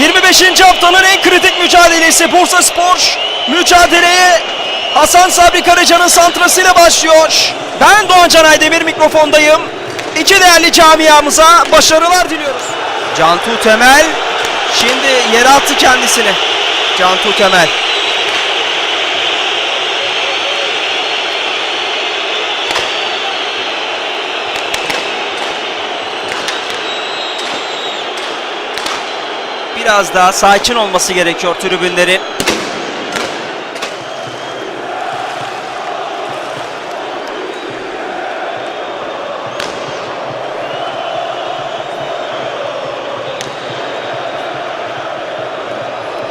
25. haftanın en kritik mücadelesi Bursa Spor mücadeleye Hasan Sabri Karaca'nın santrasıyla başlıyor. Ben Doğan Can Aydemir mikrofondayım. İki değerli camiamıza başarılar diliyoruz. Cantu Temel şimdi yere attı kendisini. Cantu Temel. Biraz daha sakin olması gerekiyor tribünlerin.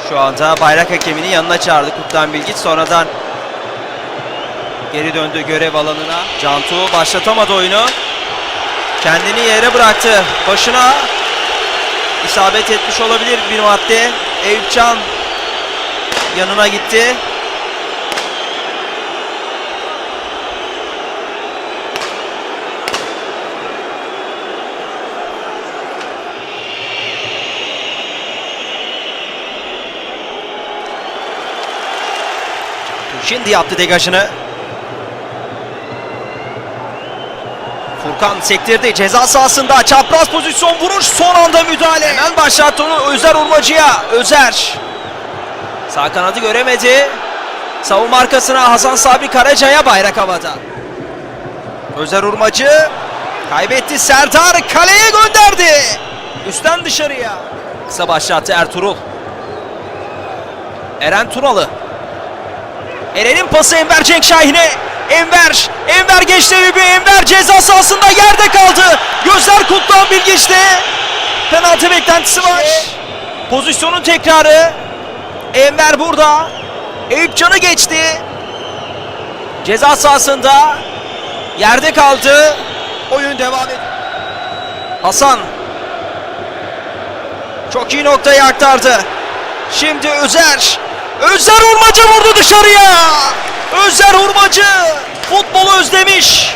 Şu anda bayrak hakemini yanına çağırdı Kutlan Bilgiç. Sonradan geri döndü görev alanına. Cantu başlatamadı oyunu. Kendini yere bıraktı. Başına isabet etmiş olabilir bir madde. Eyüpcan yanına gitti. Şimdi yaptı degajını. Furkan sektirdi ceza sahasında çapraz pozisyon vuruş son anda müdahale. Hemen başlattı onu Özer Urmacı'ya. Özer. Sağ kanadı göremedi. Savunma arkasına Hasan Sabri Karaca'ya bayrak havada. Özer Urmacı kaybetti Serdar kaleye gönderdi. Üstten dışarıya. Kısa başlattı Ertuğrul. Eren Turalı. Eren'in pası Enver Cenk Şahin'e. Enver, Enver geçti Eyüp'ü. Enver ceza sahasında yerde kaldı. Gözler Kutluhan Bilgiç'te. Penaltı beklentisi var. Pozisyonun tekrarı. Enver burada. Eyüp Can'ı geçti. Ceza sahasında yerde kaldı. Oyun devam ediyor. Hasan çok iyi noktaya aktardı. Şimdi Özer. Özer Urmacı vurdu dışarıya. Özer Urmacı futbolu özlemiş.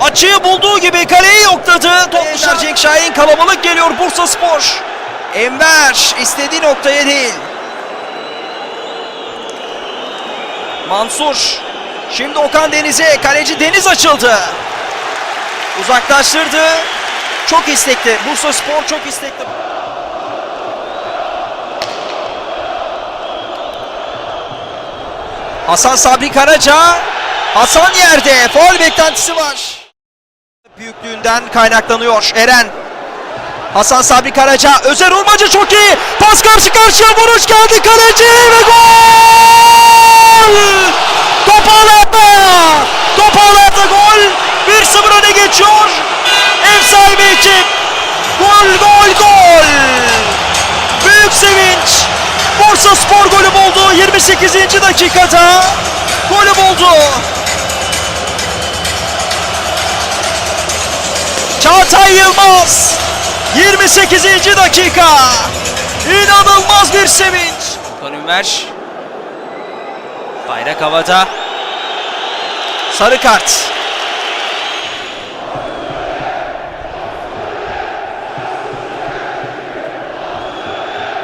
Açığı bulduğu gibi kaleyi yokladı. Top dışarı Cenk Şahin kalabalık geliyor Bursa Spor. Enver istediği noktaya değil. Mansur. Şimdi Okan Deniz'e kaleci Deniz açıldı. Uzaklaştırdı. Çok istekli. Bursa Spor çok istekli. Hasan Sabri Karaca. Hasan yerde. Faul beklentisi var. Büyüklüğünden kaynaklanıyor Eren. Hasan Sabri Karaca. Özer Urmacı çok iyi. Pas karşı karşıya vuruş geldi kaleci ve gol! Top ağlarda. Top ağlarda gol. 1-0 öne geçiyor. Ev sahibi ekip. Gol gol gol. Büyük sevinç. Bursa Spor golü buldu 28. dakikada. Golü buldu. Çağatay Yılmaz 28. dakika. İnanılmaz bir sevinç. Kanümer. Bayrak havada. Sarı kart.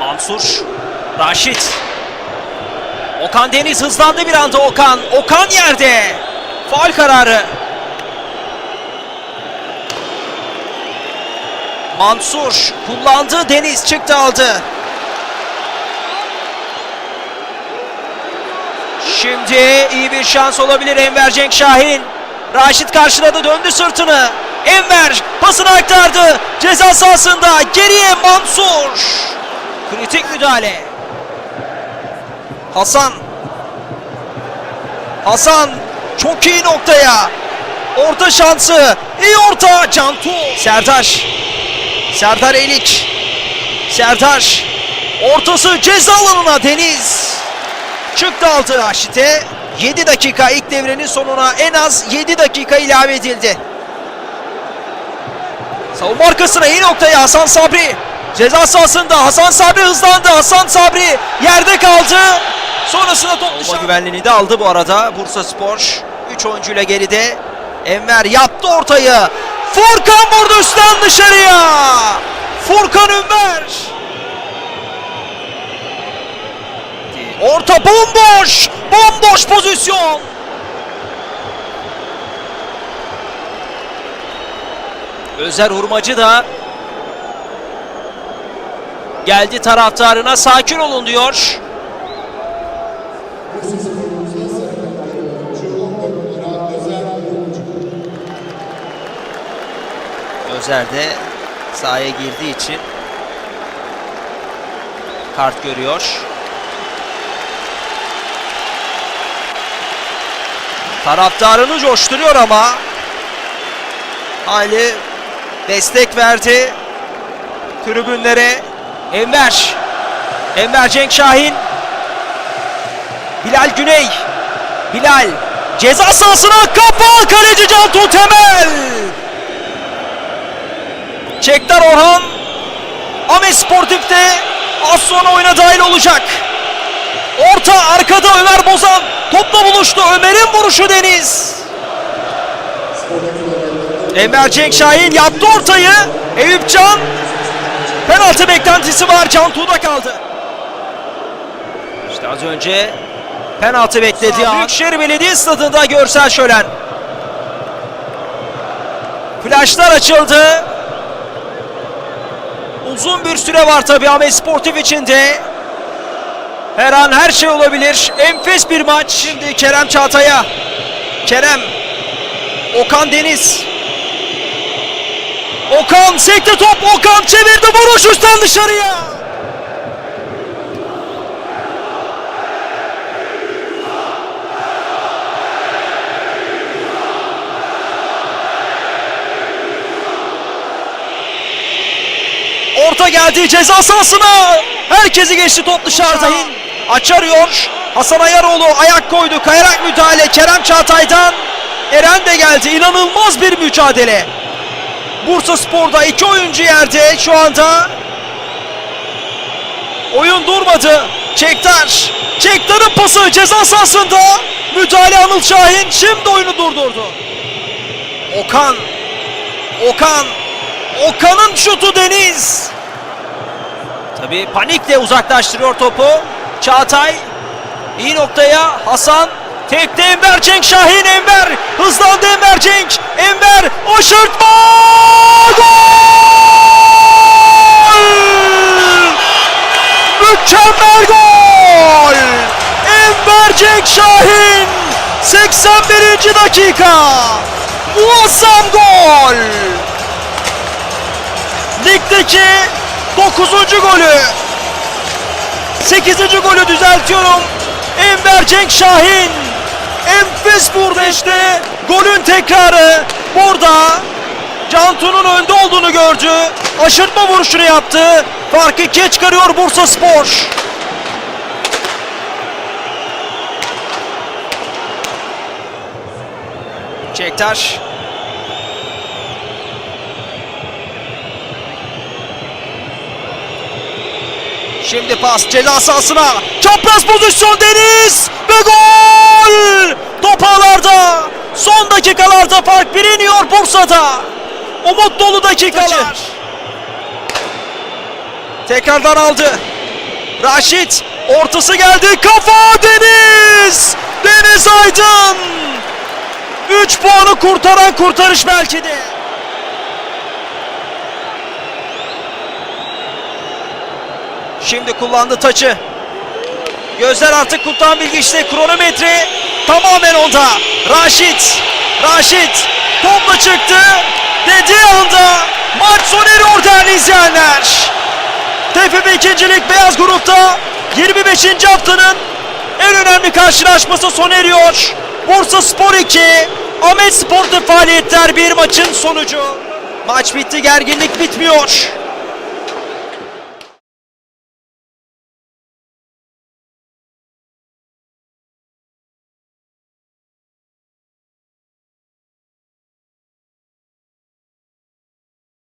Mansur. Raşit. Okan Deniz hızlandı bir anda Okan. Okan yerde. Faul kararı. Mansur kullandı. Deniz çıktı aldı. Şimdi iyi bir şans olabilir Enver Cenk Şahin. Raşit karşıladı döndü sırtını. Enver pasını aktardı. Ceza sahasında geriye Mansur. Kritik müdahale. Hasan. Hasan çok iyi noktaya. Orta şansı. İyi orta. Cantu. Serdar. Serdar Elik. Serdar. Ortası ceza alanına Deniz. Çıktı aldı Raşit'e. 7 dakika ilk devrenin sonuna en az 7 dakika ilave edildi. Savunma arkasına iyi noktaya Hasan Sabri. Ceza sahasında Hasan Sabri hızlandı. Hasan Sabri yerde kaldı. Sonrasında top dışarı. güvenliğini de aldı bu arada Bursa Spor. 3 oyuncuyla geride. Enver yaptı ortayı. Furkan vurdu üstten dışarıya. Furkan Ünver. Orta bomboş. Bomboş pozisyon. Özer Hurmacı da geldi taraftarına sakin olun diyor. Özer de sahaya girdiği için kart görüyor. Taraftarını coşturuyor ama hali destek verdi tribünlere. Enver. Enver Cenk Şahin. Bilal Güney. Bilal ceza sahasına kafa kaleci Can Temel. Çektar Orhan Ahmet Sportif'te az sonra oyuna dahil olacak. Orta arkada Ömer Bozan topla buluştu. Ömer'in vuruşu Deniz. Enver Cenk Şahin yaptı ortayı. Eyüp Can penaltı beklentisi var. Can Tuğ'da kaldı. İşte az önce penaltı bekledi. Büyükşehir Belediye Stadı'nda görsel şölen. Flaşlar açıldı. Uzun bir süre var tabii Ahmet Sportif içinde. Her an her şey olabilir. Enfes bir maç. Şimdi Kerem Çağatay'a. Kerem. Okan Deniz. Okan sekte top. Okan çevirdi. Vuruş üstten dışarıya. Orta geldi ceza sahasına. Herkesi geçti top dışarıda. Açarıyor. Hasan Ayaroğlu ayak koydu. Kayarak müdahale Kerem Çağatay'dan. Eren de geldi. İnanılmaz bir mücadele. Bursa Spor'da iki oyuncu yerde şu anda. Oyun durmadı. Çektar. Çektar'ın pası ceza sahasında. Müdahale Anıl Şahin şimdi oyunu durdurdu. Okan. Okan. Okan'ın şutu Deniz. Tabii panikle uzaklaştırıyor topu. Çağatay iyi noktaya. Hasan tekte Enver Cenk Şahin Enver. Hızlandı Enver Cenk. Enver aşırtma gol! Mükemmel gol! Enver Cenk Şahin. 81. dakika. Muazzam gol! Ligdeki 9. golü 8. golü düzeltiyorum. Enver Cenk Şahin enfes vurdu işte. Golün tekrarı burada. Cantu'nun önde olduğunu gördü. Aşırtma vuruşunu yaptı. Farkı ikiye çıkarıyor Bursa Spor. Çektaş. Şimdi pas ceza sahasına. Çapraz pozisyon Deniz ve gol! Top ağlarda. Son dakikalarda fark biliniyor Bursa'da. Umut dolu dakikalar. Tekrardan aldı. Raşit ortası geldi. Kafa Deniz! Deniz Aydın! 3 puanı kurtaran kurtarış belki de. Şimdi kullandı taçı. Gözler artık Kultan Bilgi işte kronometre tamamen onda. Raşit, Raşit topla çıktı. Dediği anda maç sona eriyor değerli izleyenler. TFF ikincilik beyaz grupta 25. haftanın en önemli karşılaşması sona eriyor. Bursa Spor 2, Ahmet Spor'da faaliyetler bir maçın sonucu. Maç bitti, gerginlik bitmiyor.